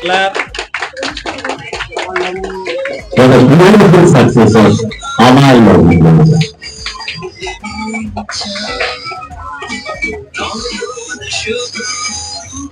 Clap. for the beautiful success of আমার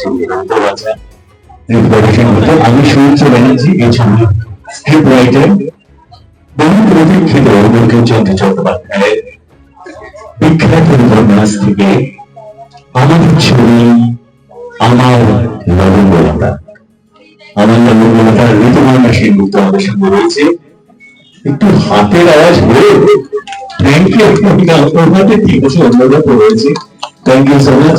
ছবি আমি সূর্য ব্যানার্জি এই ছবির স্ক্রিপ্ট রাইটার বহু প্রতীক্ষিত বঙ্কিমচন্দ্র চট্টোপাধ্যায়ের বিখ্যাত উপন্যাস থেকে আমাদের ছবি আমার লবঙ্গলতা আমার লবঙ্গলতার ঋতুপর্ণা সেনগুপ্ত আমাদের সঙ্গে রয়েছে। একটু হাতের আওয়াজ হয়ে থ্যাংক ইউ আপনাদের ঠিক আছে অন্যরা তো রয়েছে। থ্যাংক ইউ সো মাচ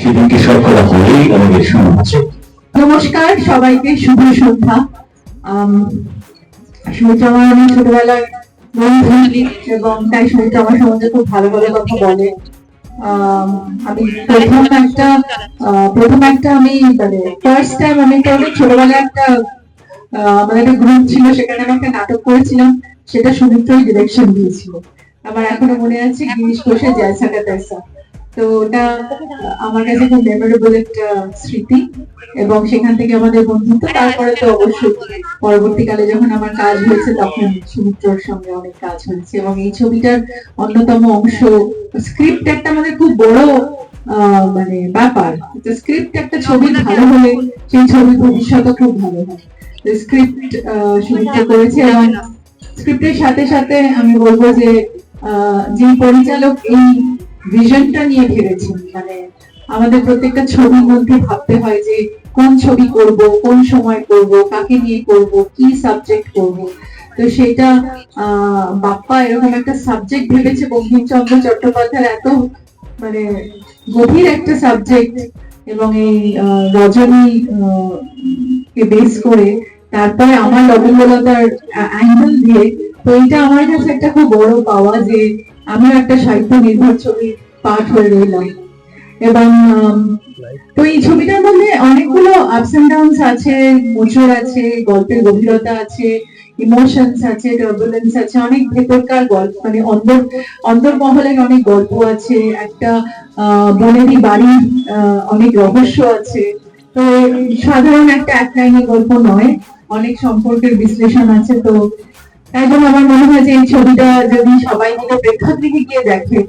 সেদিনকে হলেই আমাদের নমস্কার, সবাইকে শুভ সন্ধ্যা। আমার ছোটবেলার বন্ধু এবং তাই সম্বন্ধে খুব ভালো ভালো কথা বলে। আমি প্রথম একটা প্রথম একটা আমি মানে ফার্স্ট টাইম আমি একটা ছোটবেলায় একটা আমার একটা গ্রুপ ছিল, সেখানে আমি একটা নাটক করেছিলাম, সেটা সুমিত্রই ডিরেকশন দিয়েছিল। আমার এখনও মনে আছে গিরিশ ঘোষের জয়সা কা তো ওটা আমার কাছে খুব মেমোরেবল একটা স্মৃতি এবং সেখান থেকে আমাদের বন্ধুত্ব তারপরে তো অবশ্যই পরবর্তীকালে যখন আমার কাজ হয়েছে তখন সুমিত্রর সঙ্গে অনেক কাজ হয়েছে এবং এই ছবিটার অন্যতম অংশ স্ক্রিপ্ট একটা আমাদের খুব বড় মানে ব্যাপার। স্ক্রিপ্ট একটা ছবি ভালো হলে সেই ছবি ভবিষ্যতে খুব ভালো হয়। স্ক্রিপ্ট সুমিত্রা করেছে এবং স্ক্রিপ্টের সাথে সাথে আমি বলব যে আহ, যে পরিচালক এই ভিশনটা নিয়ে ভেবেছেন মানে আমাদের প্রত্যেকটা ছবির মধ্যে ভাবতে হয় যে কোন ছবি করব, কোন সময় করব, কাকে নিয়ে করব, কি সাবজেক্ট করব। তো সেটা বাপ্পা এরকম একটা সাবজেক্ট ভেবেছে, বঙ্কিমচন্দ্র চট্টোপাধ্যায়ের এত মানে গভীর একটা সাবজেক্ট এবং এই রজনী কে বেস করে, তারপরে আমার লবঙ্গলতার অ্যাঙ্গেল দিয়ে, তো এটা আমার কাছে একটা খুব বড় পাওয়া যে আমিও একটা সাহিত্য নির্ভর ছবি পাঠ হয়ে রইলাম এবং তো এই ছবিটার মধ্যে অনেকগুলো আপস এন্ড ডাউনস আছে, মোচড় আছে, গল্পের গভীরতা আছে ইমোশনস আছে টার্বুলেন্স আছে, অনেক ভেতরকার গল্প মানে অন্তর অন্দরমহলের অনেক গল্প আছে, একটা বনেদি বাড়ির অনেক রহস্য আছে। তো সাধারণ একটা এক লাইনের গল্প নয়, অনেক সম্পর্কের বিশ্লেষণ আছে, তো জন্য আমার মনে হয় যে এই ছবিটা যদি সবাই মিলে প্রেক্ষাগৃহে গিয়ে দেখে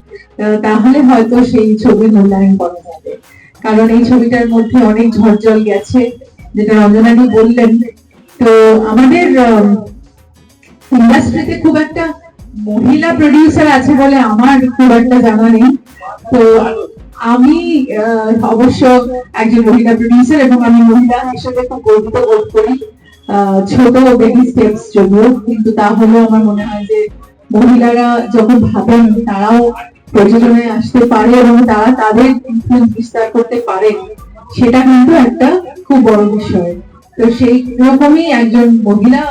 তাহলে হয়তো সেই ছবির মূল্যায়ন করা যাবে। কারণ এই ছবিটার মধ্যে অনেক ঝড়জল গেছে, যেটা রঞ্জনাদি বললেন। তো আমাদের ইন্ডাস্ট্রিতে খুব একটা মহিলা প্রডিউসার আছে বলে আমার খুব একটা জানা নেই। তো আমি অবশ্য একজন মহিলা প্রডিউসার এবং আমি মহিলা হিসেবে খুব গর্বিত বোধ করি। ছোট বেবি স্টেপস যদিও কিন্তু তাহলেও আমার মনে হয় যে মহিলারা যখন ভাবেন তারাও প্রযোজনায় আসতে পারে এবং তারা তাদের ইনফ্লুয়েন্স বিস্তার করতে পারে সেটা কিন্তু একটা খুব বড় বিষয় তো সেই রকমই একজন মহিলা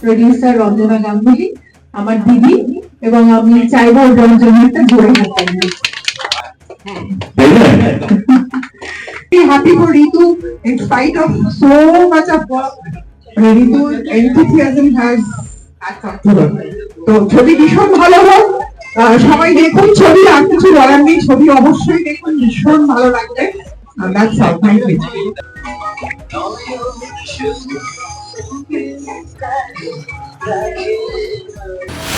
প্রডিউসার রঞ্জনা গাঙ্গুলি আমার দিদি এবং আমি চাইব রঞ্জনা একটা জোরে হাত happy for Ritu in spite of so much of work. Ritu's enthusiasm has. তো ছবি ভীষণ ভালো হোক সবাই দেখুন, ছবি আর কিছু বলার নেই ছবি অবশ্যই দেখুন, ভীষণ ভালো লাগবে that's all thank you Thank it.